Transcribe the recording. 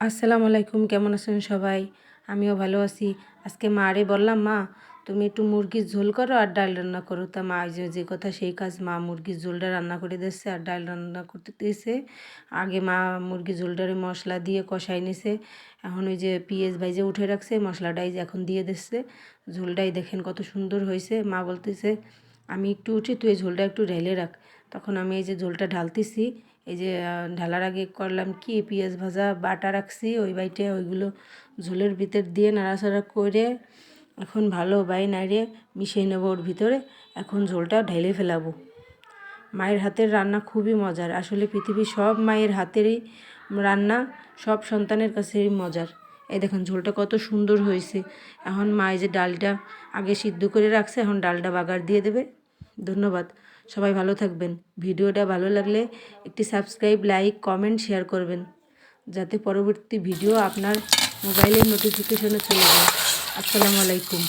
আসসালামু আলাইকুম, কেমন আছেন সবাই? আমিও ভালো আছি। আজকে মারে বললাম, মা, তুমি একটু মুরগির ঝোল করো আর ডাল রান্না করো। তা মা যে যে কথা সেই কাজ মা মুরগির ঝোলটা রান্না করে দিচ্ছে আর ডাল রান্না করতে দিয়েছে। আগে মা মুরগির ঝোলটারে মশলা দিয়ে কষাই নিছে এখন ওই যে পিঁয়াজ ভাইজে উঠে রাখছে, মশলাটাই এখন দিয়ে দিচ্ছে। ঝোলটাই দেখেন কত সুন্দর হয়েছে। মা বলতেছে, আমি একটু উঠি, তুই ঝোলটা একটু ঢেলে রাখ। তখন আমি এই যে ঝোলটা ঢালতেছি এই যে ঢালার আগে করলাম কি, পেঁয়াজ ভাজা, বাটা রাখছি, ওই বাইটে ওইগুলো ঝোলের ভিতর দিয়ে নাড়াচাড়া করে এখন ভালো বাই নাড়িয়ে মিশিয়ে নেব ওর ভিতরে। এখন ঝোলটা ঢেলে ফেলাবো। মায়ের হাতের রান্না খুবই মজার। আসলে পৃথিবীর সব মায়ের হাতেরই রান্না, সব সন্তানের কাছেই মজার। এই দেখুন, ঝোলটা কত সুন্দর হয়েছে। এখন মা এই যে ডালটা আগে সিদ্ধ করে রাখছে, এখন ডালটা বাগার দিয়ে দেবে। ধন্যবাদ। সবাই ভালো থাকবেন। ভিডিওটা ভালো লাগলে একটি সাবস্ক্রাইব, লাইক, কমেন্ট, শেয়ার করবেন। যাতে পরবর্তী ভিডিও আপনার মোবাইলের নোটিফিকেশনে চলে যায়। আসসালামু আলাইকুম।